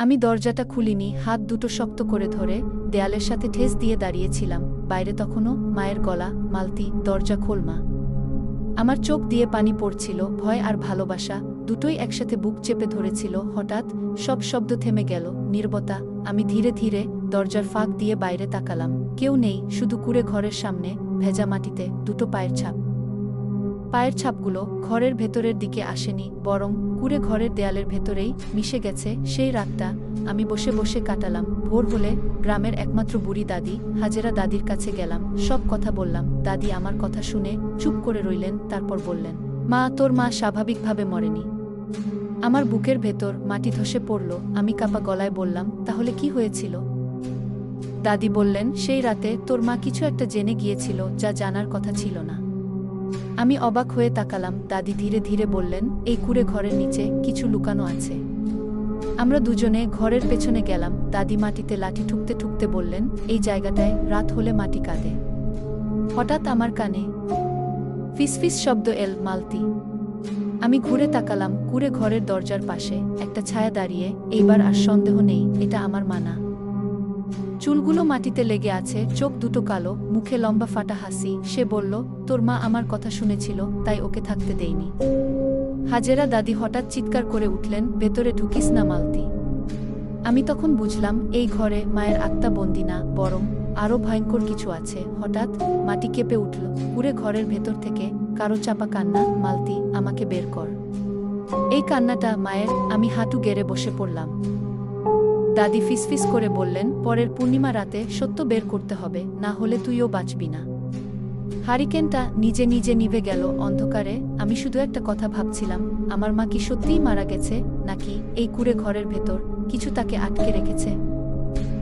আমি দরজাটা খুলিনি, হাত দুটো শক্ত করে ধরে দেয়ালের সাথে ঠেস দিয়ে দাঁড়িয়েছিলাম। বাইরে তখনও মায়ের গলা, মালতি, দরজা খোল মা। আমার চোখ দিয়ে পানি পড়ছিল, ভয় আর ভালোবাসা, দুটোই একসাথে বুক চেপে ধরেছিল। হঠাৎ সব শব্দ থেমে গেল, নির্বতা। আমি ধীরে ধীরে দরজার ফাঁক দিয়ে বাইরে তাকালাম। কেউ নেই, শুধু কুড়ে ঘরের সামনে, ভেজা মাটিতে, দুটো পায়ের ছাপ। পায়ের ছাপগুলো ঘরের ভেতরের দিকে আসেনি, বরং কুড়ে ঘরের দেয়ালের ভেতরেই মিশে গেছে সেই রাতটা আমি বসে বসে কাটালাম। ভোর হলে গ্রামের একমাত্র বুড়ি দাদি, হাজেরা দাদির কাছে গেলাম। সব কথা বললাম। দাদি আমার কথা শুনে চুপ করে রইলেন, তারপর বললেন, মা, তোর মা স্বাভাবিকভাবে মরেনি। আমার বুকের ভেতর মাটি ধসে পড়ল। আমি কাপা গলায় বললাম, তাহলে কি হয়েছিল? দাদি বললেন, সেই রাতে তোর মা কিছু একটা জেনে গিয়েছিল যা জানার কথা ছিল না। আমি অবাক হয়ে তাকালাম, দাদি ধীরে ধীরে বললেন, এই কুড়ে ঘরের নিচে কিছু লুকানো আছে। আমরা দুজনে ঘরের পেছনে গেলাম, দাদি মাটিতে লাঠি ঠুকতে ঠুকতে বললেন, এই জায়গাটায় রাত হলে মাটি কাঁদে। হঠাৎ আমার কানে ফিসফিস শব্দ এল মালতি। আমি ঘুরে তাকালাম, কুড়ে ঘরের দরজার পাশে, একটা ছায়া দাঁড়িয়ে, এইবার আর সন্দেহ নেই, এটা আমার মানা। চুলগুলো মাটিতে লেগে আছে, চোখ দুটো কালো, মুখে লম্বা ফাটা হাসি। সে বলল, তোর মা আমার কথা শুনেছিল, তাই ওকে থাকতে দেইনি। হাজেরা দাদি হঠাৎ চিৎকার করে উঠলেন, ভেতরে ঢুকিস না মালতি। আমি তখন বুঝলাম, এই ঘরে মায়ের আত্মা বন্দি না, বরং আরও ভয়ঙ্কর কিছু আছে। হঠাৎ মাটি কেঁপে উঠল পুরে ঘরের ভেতর থেকে কারও চাপা কান্না, মালতি, আমাকে বের কর। এই কান্নাটা মায়ের, আমি হাঁটু গেড়ে বসে পড়লাম। দাদি ফিসফিস করে বললেন, পরের পূর্ণিমা রাতে সত্য বের করতে হবে, না হলে তুইও বাঁচবি না। হারিকেনটা নিজে নিজে নিভে গেল অন্ধকারে। আমি শুধু একটা কথা ভাবছিলাম, আমার মা কি সত্যিই মারা গেছে, নাকি এই কুড়ে ঘরের ভেতর কিছু তাকে আটকে রেখেছে?